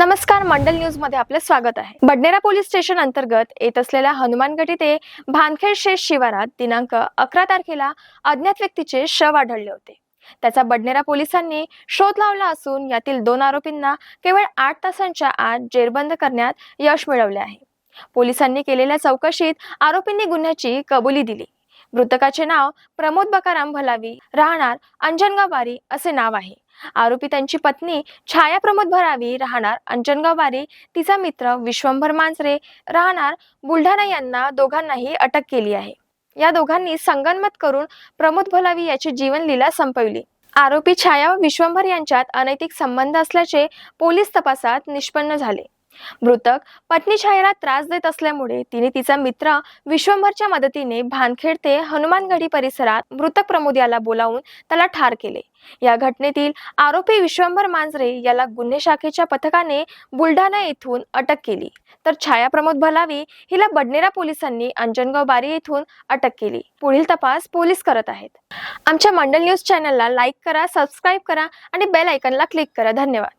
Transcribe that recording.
नमस्कार मंडल न्यूजमध्ये आपलं स्वागत आहे. बडनेरा पोलीस स्टेशन अंतर्गत येत असलेल्या हनुमानगड ते भानखेड शेष शिवारात दिनांक अकरा तारखेला अज्ञात व्यक्तीचे शव आढळले होते. त्याचा बडनेरा पोलिसांनी शोध लावला असून यातील दोन आरोपींना केवळ आठ तासांच्या आत जेरबंद करण्यात यश मिळवले आहे. पोलिसांनी केलेल्या चौकशीत आरोपींनी गुन्ह्याची कबुली दिली. मृतकाचे नाव प्रमोद बकाराम भलावी राहणार अंजनगाव बारी असे नाव आहे. आरोपी त्यांची पत्नी छाया प्रमोद भरावी राहणार अंजनगाव बारी तिचा मित्र विश्वंभर मांजरे राहणार बुलढाणा यांना दोघांनाही अटक केली आहे. या दोघांनी संगनमत करून प्रमोद भलावी याची जीवनलीला संपवली. आरोपी छाया व विश्वंभर यांच्यात अनैतिक संबंध असल्याचे पोलीस तपासात निष्पन्न झाले. मृतक पत्नी छायेला त्रास देत असल्यामुळे तिने तिचा मित्र विश्वंभरच्या मदतीने भानखेड ते हनुमानगढी परिसरात मृतक प्रमोद याला बोलावून त्याला ठार केले. या घटनेतील आरोपी विश्वंभर मांजरे याला गुन्हे शाखेच्या पथकाने बुलढाणा येथून अटक केली. तर छाया प्रमोद भलावी हिला बडनेरा पोलिसांनी अंजनगाव बारी येथून अटक केली. पुढील तपास पोलीस करत आहेत. आमच्या मंडल न्यूज चॅनलला लाईक करा सबस्क्राईब करा आणि बेल आयकनला क्लिक करा. धन्यवाद.